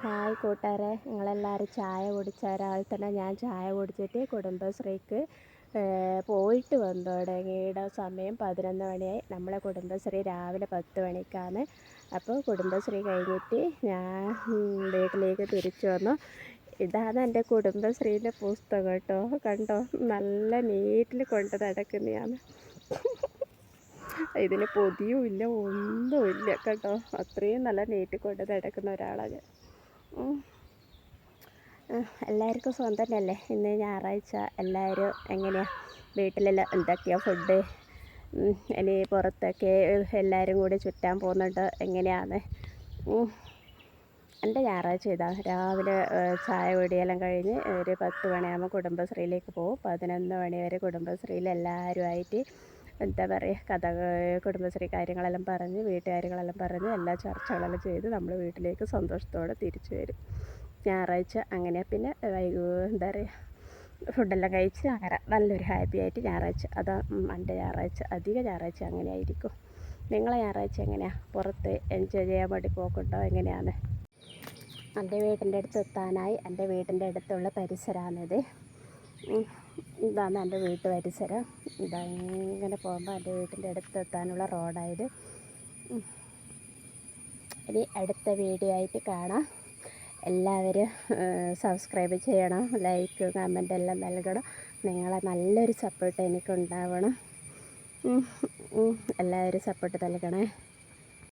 Hi കൂട്ടുകാരെ നിങ്ങളെല്ലാവരും ചായ കുടിച്ച ഒരാൾ തന്നെ ഞാൻ ചായ കുടിച്ചിട്ട് കുടുംബശ്രീക്ക് പോയിട്ട് വന്നു തുടങ്ങിയുടെ സമയം പതിനൊന്ന് മണിയായി. നമ്മളെ കുടുംബശ്രീ രാവിലെ പത്ത് മണിക്കാണ്. അപ്പോൾ കുടുംബശ്രീ കഴിഞ്ഞിട്ട് ഞാൻ വീട്ടിലേക്ക് തിരിച്ചു വന്നു. ഇതാണ് എന്റെ കുടുംബശ്രീന്റെ പുസ്തകം കേട്ടോ. കണ്ടോ? നല്ല നീറ്റിൽ കൊണ്ട് നടക്കുന്നതാണ്. ഇതിന് പൊതിയും ഇല്ല ഒന്നുമില്ല കേട്ടോ. അത്രയും നല്ല നീറ്റിൽ കൊണ്ട് നടക്കുന്ന ഒരാളാണ് എല്ലാവർക്കും സ്വന്തം തന്നെയല്ലേ ഇന്ന് ഞായറാഴ്ച എല്ലാവരും എങ്ങനെയാണ് വീട്ടിലെല്ലാം എന്തൊക്കെയാണ് ഫുഡ് ഇനി പുറത്തൊക്കെ എല്ലാവരും കൂടി ചുറ്റാൻ പോകുന്നുണ്ട്. എങ്ങനെയാണ് എന്റെ ഞായറാഴ്ച ഇതാ. രാവിലെ ചായ കുടിയെല്ലാം കഴിഞ്ഞ് ഒരു പത്ത് മണിയാകുമ്പോൾ കുടുംബശ്രീയിലേക്ക് പോകും. പതിനൊന്ന് മണി വരെ കുടുംബശ്രീയിൽ എല്ലാവരുമായിട്ട് എന്താ പറയുക കഥ കുടുംബശ്രീ കാര്യങ്ങളെല്ലാം പറഞ്ഞ് വീട്ടുകാര്യങ്ങളെല്ലാം പറഞ്ഞ് എല്ലാ ചർച്ചകളെല്ലാം ചെയ്ത് നമ്മൾ വീട്ടിലേക്ക് സന്തോഷത്തോടെ തിരിച്ചു വരും. ഞായറാഴ്ച അങ്ങനെ പിന്നെ വൈകു എന്താ പറയുക ഫുഡെല്ലാം കഴിച്ച് അങ്ങനെ നല്ലൊരു ഹാപ്പി ആയിട്ട് ഞായറാഴ്ച അതാ എന്റെ ഞായറാഴ്ച അധിക ഞായറാഴ്ച അങ്ങനെ ആയിരിക്കും നിങ്ങളെ ഞായറാഴ്ച എങ്ങനെയാണ് പുറത്ത് എൻജോയ് ചെയ്യാൻ വേണ്ടി പോക്കുണ്ടോ? എങ്ങനെയാണ്? എന്റെ വീടിന്റെ അടുത്ത് എത്താനായി. എന്റെ വീടിന്റെ അടുത്തുള്ള പരിസരമാണിത് ഇതാണ് എന്റെ വീട്ട് പരിസരം. ഇതാ ഇങ്ങനെ പോകുമ്പോൾ എന്റെ വീട്ടിന്റെ അടുത്തെത്താനുള്ള റോഡായത്. ഇനി അടുത്ത വീഡിയോ ആയിട്ട് കാണാം. എല്ലാവരും സബ്സ്ക്രൈബ് ചെയ്യണം ലൈക്ക് കമന്റ് എല്ലാം നൽകണം. നിങ്ങളെ നല്ലൊരു സപ്പോർട്ട് എനിക്കുണ്ടാവണം. എല്ലാവരും സപ്പോർട്ട് നൽകണേ.